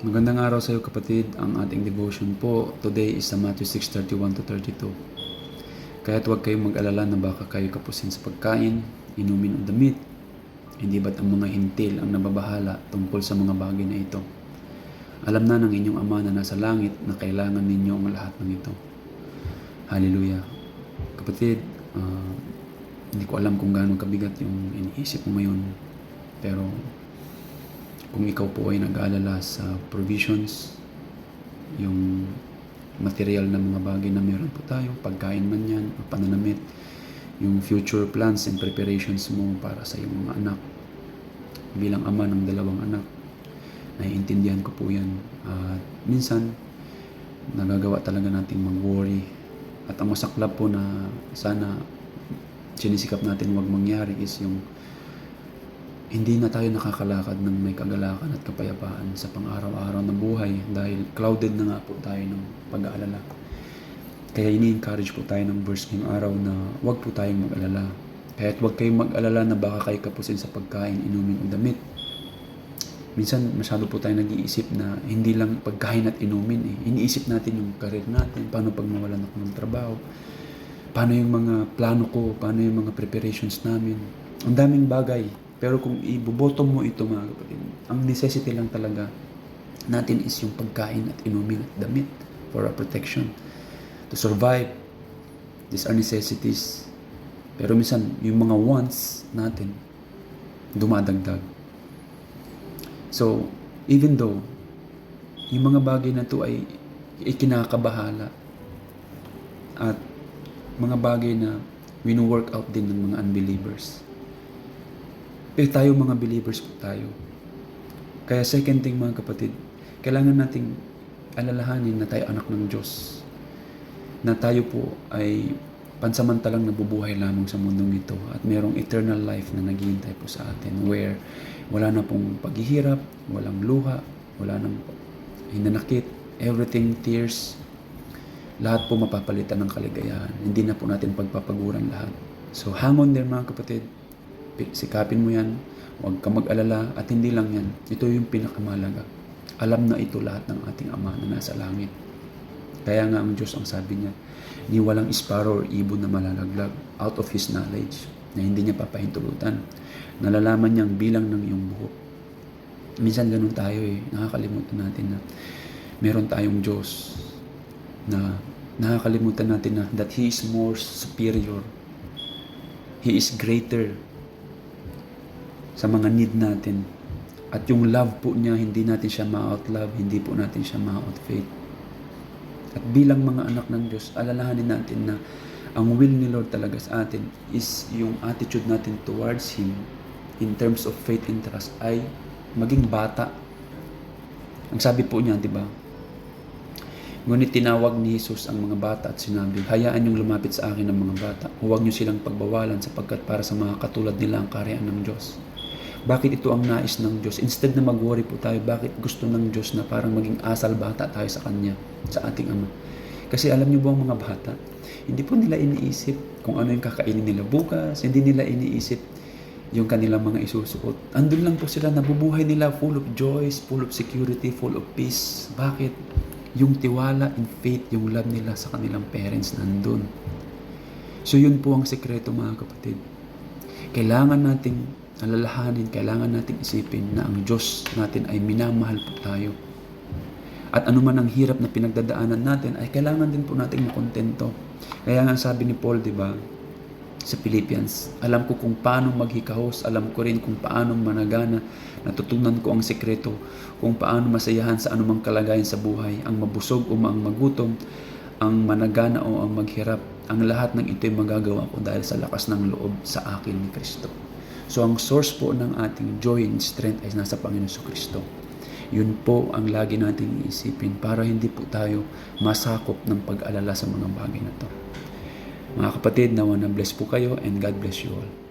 Magandang araw sa iyo kapatid. Ang ating devotion po today is sa Matthew 6:31 to 32. Kaya't huwag kayong mag-alala na baka kayo kapusin sa pagkain, inumin o damit. Hindi ba't ang mga hintil ang nababahala tungkol sa mga bagay na ito? Alam na ng inyong Ama na nasa langit na kailangan ninyo ang lahat ng ito. Hallelujah. Kapatid, ah, hindi ko alam kung gaano kabigat yung iniisip mo ngayon. Pero kung ikaw po ay nag-aalala sa provisions, yung material na mga bagay na meron po tayo, pagkain man yan, o pananamit, yung future plans and preparations mo para sa iyong mga anak. Bilang ama ng dalawang anak, naiintindihan ko po yan. At minsan, nagagawa talaga nating mag-worry. At ang masaklap po na sana sinisikap natin wag mangyari is yung hindi na tayo nakakalakad ng may kagalakan at kapayapaan sa pang-araw-araw na buhay dahil clouded na nga po tayo ng pag-aalala. Kaya ini-encourage po tayo ng verse ngayong araw na huwag po tayong mag-alala. Kaya't huwag kayong mag-alala na baka kayo kapusin sa pagkain, inumin o damit. Minsan masyado po tayo nag-iisip na hindi lang pagkain at inumin eh. Iniisip natin yung karir natin, paano pag nawalan ako ng trabaho, paano yung mga plano ko, paano yung mga preparations namin. Ang daming bagay. Pero kung iboboto mo ito mga kapatid, ang necessity lang talaga natin is yung pagkain at inumin at damit for our protection. To survive, these are necessities. Pero minsan, yung mga wants natin, dumadagdag. So, even though, yung mga bagay na to ay ikinakabahala at mga bagay na wino-work out din ng mga unbelievers. Pero tayo mga believers po tayo. Kaya second thing mga kapatid, kailangan nating alalahanin na tayo anak ng Diyos. Na tayo po ay pansamantalang nabubuhay lamang sa mundong ito at mayroong eternal life na naghihintay po sa atin where wala na pong paghihirap, walang luha, wala nang hinanakit, everything tears, lahat po mapapalitan ng kaligayahan. Hindi na po natin pagpapaguran lahat. So hang on there mga kapatid, sikapin mo yan, huwag ka mag-alala at hindi lang yan, ito yung pinakamalaga. Alam na ito lahat ng ating Ama na nasa langit. Kaya nga ang Diyos ang sabi niya, ni walang sparrow or ibon na malalaglag out of His knowledge na hindi niya papahintulutan. Nalalaman niyang bilang ng iyong buhok. Minsan ganun tayo eh, nakakalimutan natin na meron tayong Diyos na nakakalimutan natin na that He is more superior. He is greater sa mga need natin. At yung love po niya, hindi natin siya ma-outlove, hindi po natin siya ma-outfaith. At bilang mga anak ng Diyos, alalahanin natin na ang will ni Lord talaga sa atin is yung attitude natin towards Him in terms of faith and trust ay maging bata. Ang sabi po niya, di ba? Ngunit tinawag ni Jesus ang mga bata at sinabi, Hayaan niyong lumapit sa akin ang mga bata. Huwag niyo silang pagbawalan sapagkat para sa mga katulad nila ang karyaan ng Diyos. Bakit ito ang nais ng Diyos? Instead na mag-worry po tayo, bakit gusto ng Diyos na parang maging asal bata tayo sa Kanya, sa ating Ama? Kasi alam niyo ba ang mga bata, hindi po nila iniisip kung ano yung kakainin nila bukas, hindi nila iniisip yung kanilang mga isusuot. Andun lang po sila, nabubuhay nila full of joys, full of security, full of peace. Bakit? Yung tiwala and faith, yung love nila sa kanilang parents nandun. So yun po ang sekreto mga kapatid. Kailangan nating alalahanin, kailangan nating isipin na ang Diyos natin ay minamahal po tayo. At anuman ang hirap na pinagdadaanan natin, ay kailangan din po nating makontento. Kaya nga sabi ni Paul, di ba, sa Philippians, alam ko kung paano maghikahos, alam ko rin kung paano managana, natutunan ko ang sekreto, kung paano masayahan sa anumang kalagayan sa buhay, ang mabusog o ang magutom, ang managana o ang maghirap, ang lahat ng ito'y magagawa ko dahil sa lakas ng loob sa akin ni Kristo. So ang source po ng ating joy and strength ay nasa Panginoon sa Kristo. Yun po ang lagi nating iisipin para hindi po tayo masakop ng pag-alala sa mga bagay na to. Mga kapatid, nawa na bless po kayo and God bless you all.